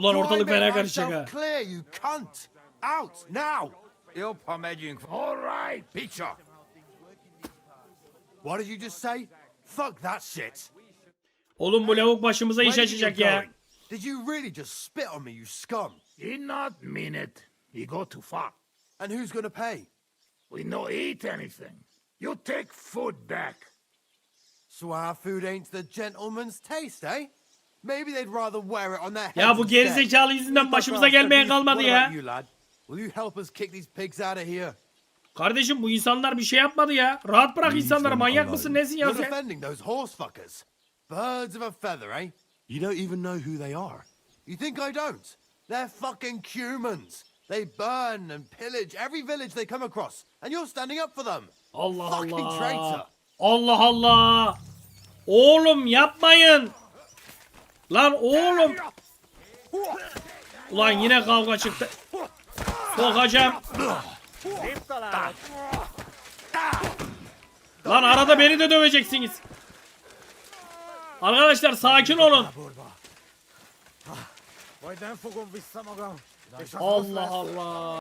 Ulan ortalık fena karışacak ha. Clear, you cunt. Out now. All right, picture. What did you just say? Fuck that shit. Oğlum bu lavuk başımıza iş Where did you açacak ya. going? Did you really just spit on me, you scum? He not mean it. He go too far. And who's gonna pay? We no eat anything. You take food back. So our food ain't the gentleman's taste, eh? Maybe they'd rather wear it on their Ya bu gerizekalı yüzünden başımıza Steve. kalmadı What ya. about you, lad? Will you help us kick these pigs out of here? Kardeşim bu insanlar bir şey yapmadı ya. Rahat bırak insanları manyak mısın nesin ya You're sen? defending those horse fuckers. Birds of a feather, eh? You don't even know who they are. You think I don't? They're fucking humans. They burn and pillage every village they come across, and you're standing up for them. Allah Fucking Allah. traitor. Allah Allah. Oğlum yapmayın. Lan oğlum. Ulan yine kavga çıktı. Sokacağım. Lan arada beni de döveceksiniz. Arkadaşlar sakin olun. Allah Allah.